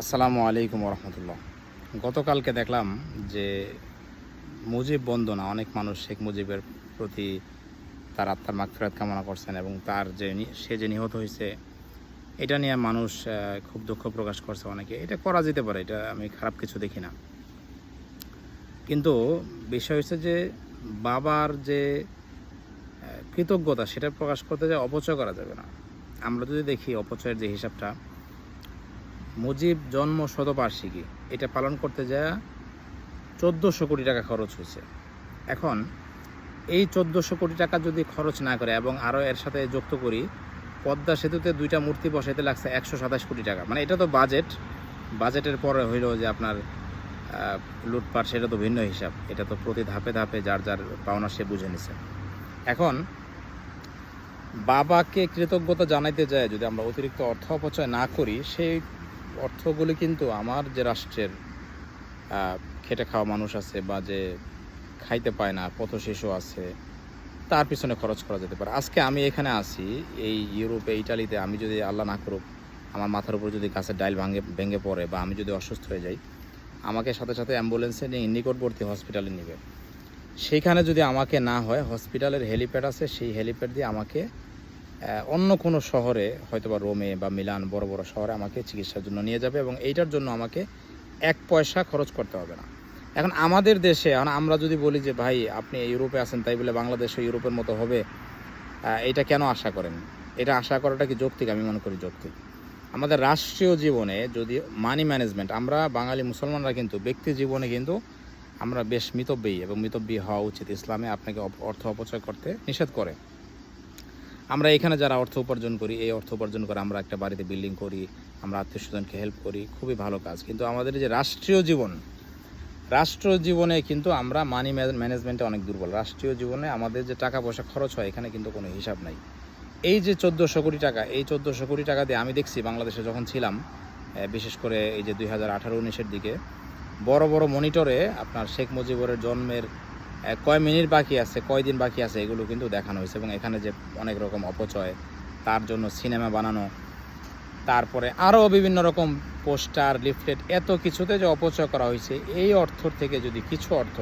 আসসালামু আলাইকুম রহমতুল্লাহ গতকালকে দেখলাম যে মুজিব বন্দনা অনেক মানুষ শেখ মুজিবের প্রতি তার আত্মার মাগফিরাত কামনা করছেন এবং তার যে সে যে নিহত হয়েছে, এটা নিয়ে মানুষ খুব দুঃখ প্রকাশ করছে অনেকে। এটা করা যেতে পারে, এটা আমি খারাপ কিছু দেখি না। কিন্তু বিষয় হচ্ছে যে বাবার যে কৃতজ্ঞতা, সেটা প্রকাশ করতে যে অপচয় করা যাবে না। আমরা যদি দেখি অপচয়ের যে হিসাবটা মুজিব জন্ম শতবার্ষিকী। এটা পালন করতে যা চোদ্দোশো কোটি টাকা খরচ হয়েছে। এখন এই চোদ্দোশো কোটি টাকা যদি খরচ না করে এবং আরও এর সাথে যুক্ত করি, পদ্মা সেতুতে দুইটা মূর্তি বসাইতে লাগছে একশো সাতাশ কোটি টাকা। মানে এটা তো বাজেট। বাজেটের পরে হইল যে আপনার লুটপাট, সেটা তো ভিন্ন হিসাব। এটা তো প্রতি ধাপে ধাপে যার যার পাওনা সে বুঝে নিছে। এখন বাবাকে কৃতজ্ঞতা জানাইতে যায়, যদি আমরা অতিরিক্ত অর্থ অপচয় না করি, সেই অর্থগুলি কিন্তু আমার যে রাষ্ট্রের খেটে খাওয়া মানুষ আছে বা যে খাইতে পায় না, পথ শিশু আছে, তার পিছনে খরচ করা যেতে পারে। আজকে আমি এখানে আছি, এই ইউরোপে, ইটালিতে, আমি যদি আল্লাহ না করুক, আমার মাথার উপর যদি গাছের ডাইল ভাঙে, ভেঙে পড়ে বা আমি যদি অসুস্থ হয়ে যাই, আমাকে সাথে সাথে অ্যাম্বুলেন্সে নিয়ে নিকটবর্তী হসপিটালে নেবে। সেইখানে যদি আমাকে না হয়, হসপিটালের হেলিপ্যাড আছে, সেই হেলিপ্যাড দিয়ে আমাকে অন্য কোনো শহরে হয়তো বা রোমে বা মিলান, বড় বড় শহরে আমাকে চিকিৎসার জন্য নিয়ে যাবে এবং এইটার জন্য আমাকে এক পয়সা খরচ করতে হবে না। এখন আমাদের দেশে, এখন আমরা যদি বলি যে, ভাই, আপনি ইউরোপে আছেন, তাই বলে বাংলাদেশও ইউরোপের মতো হবে? এটা কেন আশা করেন? এটা আশা করাটা কি যৌক্তিক? আমি মনে করি যৌক্তিক। আমাদের রাষ্ট্রীয় জীবনে যদি মানি ম্যানেজমেন্ট আমরা বাঙালি মুসলমানরা কিন্তু ব্যক্তি জীবনে কিন্তু আমরা বেশ মিতব্যয়ী এবং মিতব্যয়ী হওয়া উচিত। ইসলামে আপনাকে অর্থ অপচয় করতে নিষেধ করে। আমরা এখানে যারা অর্থ উপার্জন করি, এই অর্থ উপার্জন করে আমরা একটা বাড়িতে বিল্ডিং করি, আমরা আত্মীয় স্বজনকে হেল্প করি, খুবই ভালো কাজ। কিন্তু আমাদের যে রাষ্ট্রীয় জীবন রাষ্ট্র জীবনে কিন্তু আমরা মানি ম্যানেজমেন্টে অনেক দুর্বল। রাষ্ট্রীয় জীবনে আমাদের যে টাকা পয়সা খরচ হয়, এখানে কিন্তু কোনো হিসাব নাই। এই যে চোদ্দোশো কোটি টাকা, এই চোদ্দোশো কোটি টাকা দিয়ে আমি দেখছি বাংলাদেশে যখন ছিলাম বিশেষ করে এই যে দুই হাজার আঠারো, উনিশের দিকে, বড় বড় মনিটরে আপনার শেখ মুজিবুরের জন্মের কয় মিনিট বাকি আছে, কয় দিন বাকি আছে এগুলো কিন্তু দেখানো হয়েছে এবং এখানে যে অনেক রকম অপচয়, তার জন্য সিনেমা বানানো, তারপরে আরও বিভিন্ন রকম পোস্টার, লিফলেট, এত কিছুতে যে অপচয় করা হয়েছে, এই অর্থ থেকে যদি কিছু অর্থ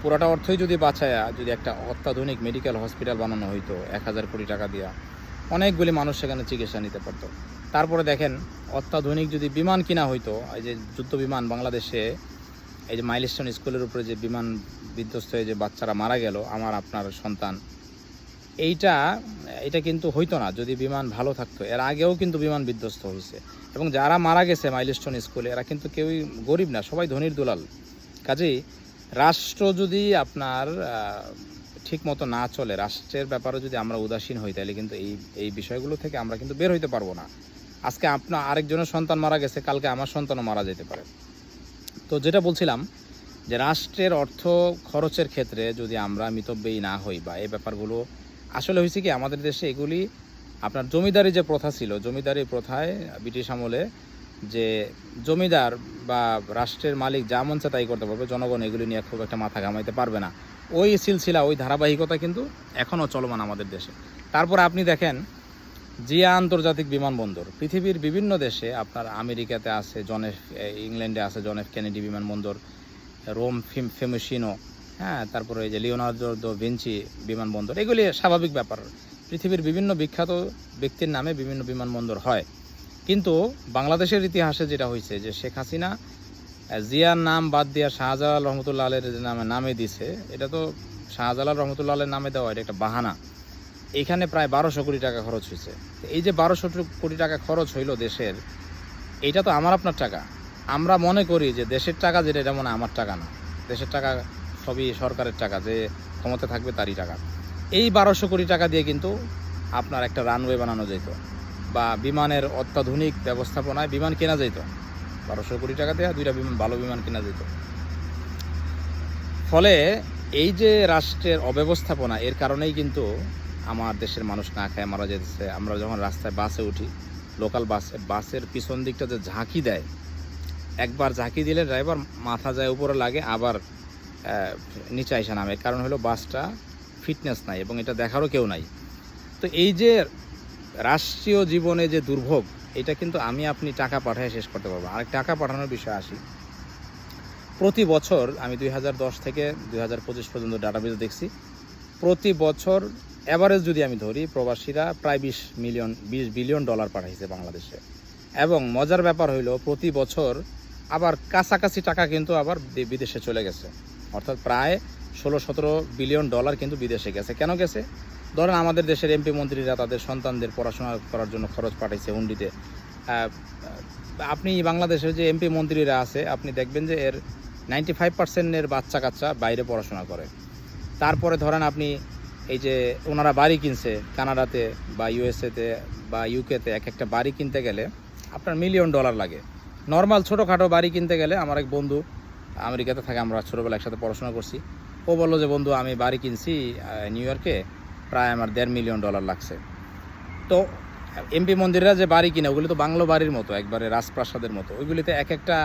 পুরোটা অর্থই যদি বাঁচায় যদি একটা অত্যাধুনিক মেডিকেল হসপিটাল বানানো হইতো, এক হাজার কোটি টাকা দিয়া, অনেকগুলি মানুষ সেখানে চিকিৎসা নিতে পারতো। তারপরে দেখেন, অত্যাধুনিক যদি বিমান কিনা হইতো, এই যে যুদ্ধ বিমান বাংলাদেশে এই যে মাইলস্টোন স্কুলের উপরে যে বিমান বিধ্বস্ত হয়ে যে বাচ্চারা মারা গেল, আমার আপনার সন্তান, এইটা এটা কিন্তু হইতো না যদি বিমান ভালো থাকতো। এর আগেও কিন্তু বিমান বিধ্বস্ত হয়েছে। এবং যারা মারা গেছে মাইলস্টোন স্কুলে, এরা কিন্তু কেউই গরিব না, সবাই ধনির দুলাল। কাজেই রাষ্ট্র যদি আপনার ঠিক মতো না চলে, রাষ্ট্রের ব্যাপারে যদি আমরা উদাসীন হই, তাহলে কিন্তু এই এই বিষয়গুলো থেকে আমরা কিন্তু বের হইতে পারব না। আজকে আপনার আরেকজনের সন্তান মারা গেছে, কালকে আমার সন্তানও মারা যেতে পারে। তো যেটা বলছিলাম যে রাষ্ট্রের অর্থ খরচের ক্ষেত্রে যদি আমরা মিতব্যয়ী না হই বা এই ব্যাপারগুলো, আসলে হয়েছে কি আমাদের দেশে এগুলি আপনার জমিদারি যে প্রথা ছিল, জমিদারি প্রথায় ব্রিটিশ আমলে যে জমিদার বা রাষ্ট্রের মালিক যা মন তাই করতে পারবে, জনগণ এগুলি নিয়ে খুব একটা মাথা ঘামাইতে পারবে না। ওই সিলসিলা, ওই ধারাবাহিকতা কিন্তু এখনও চলমান আমাদের দেশে। তারপর আপনি দেখেন জিয়া আন্তর্জাতিক বিমানবন্দর। পৃথিবীর বিভিন্ন দেশে আপনার আমেরিকাতে আছে, জন এফ ইংল্যান্ডে আছে জন এফ কেনেডি বিমানবন্দর, রোম ফিম ফেমোসিনো হ্যাঁ তারপরে এই যে লিওনার্দো দো ভিঞ্চি বিমানবন্দর, এগুলি স্বাভাবিক ব্যাপার। পৃথিবীর বিভিন্ন বিখ্যাত ব্যক্তির নামে বিভিন্ন বিমানবন্দর হয়। কিন্তু বাংলাদেশের ইতিহাসে যেটা হয়েছে যে শেখ হাসিনা জিয়ার নাম বাদ দিয়া শাহজালাল রহমতুল্লাহ আলের নামে নামে দিছে, এটা তো শাহজালাল রহমতুল্লাহ আলের নামে দেওয়া এটা একটা বাহানা। এখানে প্রায় বারোশো কোটি টাকা খরচ হয়েছে। এই যে বারোশো কোটি টাকা খরচ হইল দেশের এটা তো আমার আপনার টাকা। আমরা মনে করি যে দেশের টাকা যেটা, এটা মনে আমার টাকা না। দেশের টাকা সবই সরকারের টাকা, যে ক্ষমতা থাকবে তারই টাকা। এই বারোশো কোটি টাকা দিয়ে কিন্তু আপনার একটা রানওয়ে বানানো যেত, বা বিমানের অত্যাধুনিক ব্যবস্থাপনায় বিমান কেনা যেত। বারোশো কোটি টাকা দিয়ে দুইটা বিমান, ভালো বিমান কেনা যেত। ফলে এই যে রাষ্ট্রের অব্যবস্থাপনা, এর কারণেই কিন্তু আমার দেশের মানুষ না খায়, মারা যেতেছে। আমরা যখন রাস্তায় বাসে উঠি লোকাল বাসে বাসের পিছন দিকটা যে ঝাঁকি দেয়, একবার ঝাঁকি দিলে ড্রাইভার মাথা যায়, উপরে লাগে, আবার নিচে আইসা নামে। কারণ হলো বাসটা ফিটনেস নাই এবং এটা দেখারও কেউ নাই। তো এই যে রাষ্ট্রীয় জীবনে যে দুর্ভোগ, এটা কিন্তু আমি আপনি টাকা পাঠায় শেষ করতে পারব আর টাকা পাঠানোর বিষয়ে আসি। প্রতি বছর আমি দুই হাজার দশ থেকে দুই হাজার পঁচিশ পর্যন্ত ডাটাবেজ দেখছি, প্রতি বছর অ্যাভারেজ যদি আমি ধরি, প্রবাসীরা প্রায় বিশ মিলিয়ন, বিশ বিলিয়ন ডলার পাঠাইছে বাংলাদেশে। এবং মজার ব্যাপার হইল, প্রতি বছর আবার কাছাকাছি টাকা কিন্তু আবার বিদেশে চলে গেছে। অর্থাৎ প্রায় ষোলো, সতেরো বিলিয়ন ডলার কিন্তু বিদেশে গেছে। কেন গেছে? ধরেন আমাদের দেশের এমপি মন্ত্রীরা তাদের সন্তানদের পড়াশোনা করার জন্য খরচ পাঠাইছে হুন্ডিতে। আপনি বাংলাদেশের যে এমপি মন্ত্রীরা আছে, আপনি দেখবেন যে এর নাইনটি ফাইভ পার্সেন্টের বাচ্চা কাচ্চা বাইরে পড়াশোনা করে। তারপরে ধরেন আপনি এই যে ওনারা বাড়ি কিনছে কানাডাতে বা ইউএসএতে বা ইউকেতে এক একটা বাড়ি কিনতে গেলে আপনার মিলিয়ন ডলার লাগে। নর্মাল ছোটোখাটো বাড়ি কিনতে গেলে আমার এক বন্ধু আমেরিকাতে থাকে, আমরা ছোটোবেলা একসাথে পড়াশোনা করছি। ও বলল যে, বন্ধু, আমি বাড়ি কিনছি নিউ ইয়র্কে প্রায় আমার দেড় মিলিয়ন ডলার লাগছে। তো এমপি মন্দিররা যে বাড়ি কিনে, ওগুলি তো বাংলো বাড়ির মতো, একবারে রাজপ্রাসাদের মতো। ওইগুলিতে এক একটা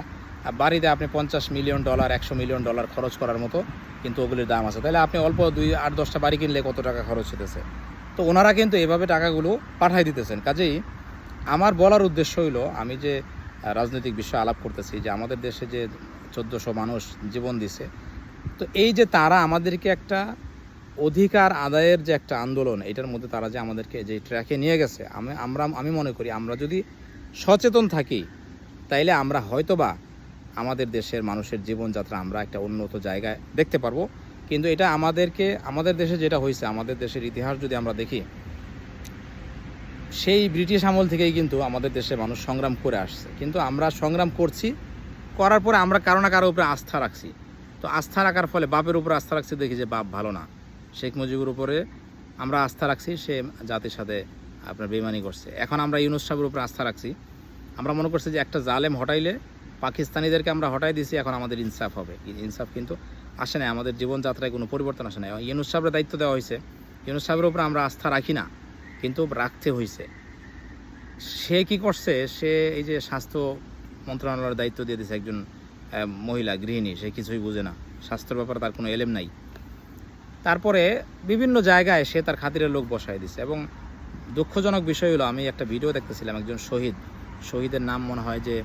বাড়িতে আপনি পঞ্চাশ মিলিয়ন ডলার একশো মিলিয়ন ডলার খরচ করার মতো কিন্তু ওগুলির দাম আছে। তাহলে আপনি অল্প দুই, আট, দশটা বাড়ি কিনলে কত টাকা খরচ হতেছে তো ওনারা কিন্তু এভাবে টাকাগুলো পাঠাই দিতেছেন। কাজেই আমার বলার উদ্দেশ্য হইল, আমি যে রাজনৈতিক বিষয়ে আলাপ করতেছি, যে আমাদের দেশে যে চোদ্দোশো মানুষ জীবন দিছে, তো এই যে তারা আমাদেরকে একটা অধিকার আদায়ের যে একটা আন্দোলন, এটার মধ্যে তারা যে আমাদেরকে যে ট্র্যাকে নিয়ে গেছে, আমি, আমরা, আমি মনে করি আমরা যদি সচেতন থাকি, তাইলে আমরা হয়তোবা আমাদের দেশের মানুষের জীবনযাত্রা আমরা একটা উন্নত জায়গায় দেখতে পারব। কিন্তু এটা আমাদেরকে, আমাদের দেশে যেটা হয়েছে, আমাদের দেশের ইতিহাস যদি আমরা দেখি, সেই ব্রিটিশ আমল থেকেই কিন্তু আমাদের দেশে মানুষ সংগ্রাম করে আসছে। কিন্তু আমরা সংগ্রাম করছি, করার পরে আমরা কারও না কারও উপরে আস্থা রাখছি। তো আস্থা রাখার ফলে বাপের উপরে আস্থা রাখছি, দেখি যে বাপ ভালো না। শেখ মুজিবুর উপরে আমরা আস্থা রাখছি, সে জাতির সাথে আপনার বেমানি করছে। এখন আমরা ইউনুস সাহেবের উপরে আস্থা রাখছি। আমরা মনে করছি যে একটা জালেম হটাইলে পাকিস্তানিদেরকে আমরা হটাই দিছি, এখন আমাদের ইনসাফ হবে। ইনসাফ কিন্তু আসে না আমাদের জীবনযাত্রায় কোনো পরিবর্তন আসে না ইউনুস সাহেবের দায়িত্ব দেওয়া হয়েছে। ইউনুস সাহেবের উপরে আমরা আস্থা রাখি না, কিন্তু রাখতে হয়েছে। সে কি করছে? সে এই যে স্বাস্থ্য মন্ত্রণালয়ের দায়িত্ব দিয়ে দিয়েছে একজন মহিলা, গৃহিণী, সে কিছুই বুঝে না। স্বাস্থ্যের ব্যাপারে তার কোনো এলেম নাই। তারপরে বিভিন্ন জায়গায় সে তার খাতিরের লোক বসায় দিছে এবং দুঃখজনক বিষয় হলো, আমি একটা ভিডিও দেখতেছিলাম, একজন শহীদ। শহীদের নাম মনে হয় যে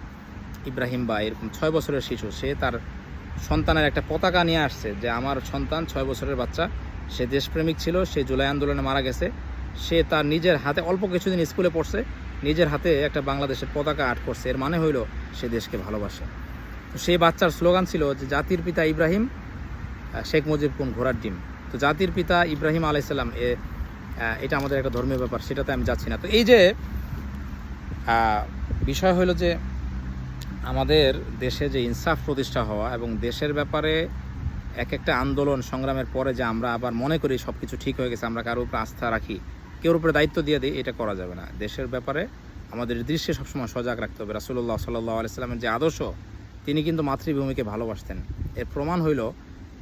ইব্রাহিম বা এরকম ছয় বছরের শিশু, সে তার সন্তানের একটা পতাকা নিয়ে আসছে যে আমার সন্তান ছয় বছরের বাচ্চা, সে দেশপ্রেমিক ছিল, সে জুলাই আন্দোলনে মারা গেছে, সে তার নিজের হাতে অল্প কিছুদিন স্কুলে পড়ছে, নিজের হাতে একটা বাংলাদেশের পতাকা আর্ট করছে। এর মানে হইল সে দেশকে ভালোবাসে। তো সেই বাচ্চার স্লোগান ছিল যে জাতির পিতা ইব্রাহিম শেখ মুজিব কোন ঘোড়ার ডিম। তো জাতির পিতা ইব্রাহিম আলাইসাল্লাম এ এটা আমাদের একটা ধর্মীয় ব্যাপার, সেটাতে আমি যাচ্ছি না। তো এই যে বিষয় হলো যে আমাদের দেশে যে ইনসাফ প্রতিষ্ঠা হওয়া এবং দেশের ব্যাপারে এক একটা আন্দোলন সংগ্রামের পরে যে আমরা আবার মনে করি সব কিছু ঠিক হয়ে গেছে, আমরা কারোর উপর আস্থা রাখি, কেউর উপরে দায়িত্ব দিয়ে দিই, এটা করা যাবে না। দেশের ব্যাপারে আমাদের দৃশ্যে সবসময় সজাগ রাখতে হবে। রাসুল্লাহ সাল্লাহ আলাইস্লামের যে আদর্শ, তিনি কিন্তু মাতৃভূমিকে ভালোবাসতেন। এর প্রমাণ হইল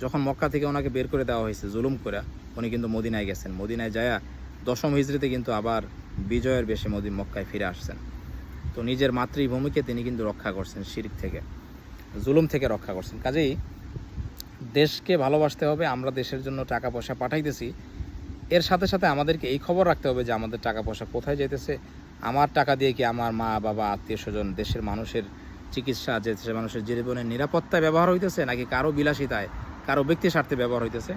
যখন মক্কা থেকে ওনাকে বের করে দেওয়া হয়েছে, জুলুম করে, উনি কিন্তু মদিনায় গেছেন। মদিনায় যায়া দশম হিজড়িতে কিন্তু আবার বিজয়ের বেশে মোদি মক্কায় ফিরে আসছেন। তো নিজের মাতৃভূমিকে তিনি কিন্তু রক্ষা করছেন শিরিক থেকে, জুলুম থেকে রক্ষা করছেন। কাজেই দেশকে ভালোবাসতে হবে, আমরা দেশের জন্য টাকা পয়সা পাঠাইতেছি। এর সাথে সাথে আমাদেরকে এই খবর রাখতে হবে যে আমাদের টাকা পয়সা কোথায় যেতেছে আমার টাকা দিয়ে কি আমার মা, বাবা, আত্মীয় স্বজন দেশের মানুষের চিকিৎসা, যে মানুষের জীবনের নিরাপত্তায় ব্যবহার হইতেছে, নাকি কারও বিলাসিতায়, কারও ব্যক্তি স্বার্থে ব্যবহার হইতেছে,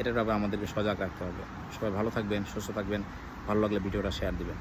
এটার ব্যাপারে আমাদেরকে সজাগ রাখতে হবে। সবাই ভালো থাকবেন, সুস্থ থাকবেন, ভালো লাগলে ভিডিওটা শেয়ার দিবেন।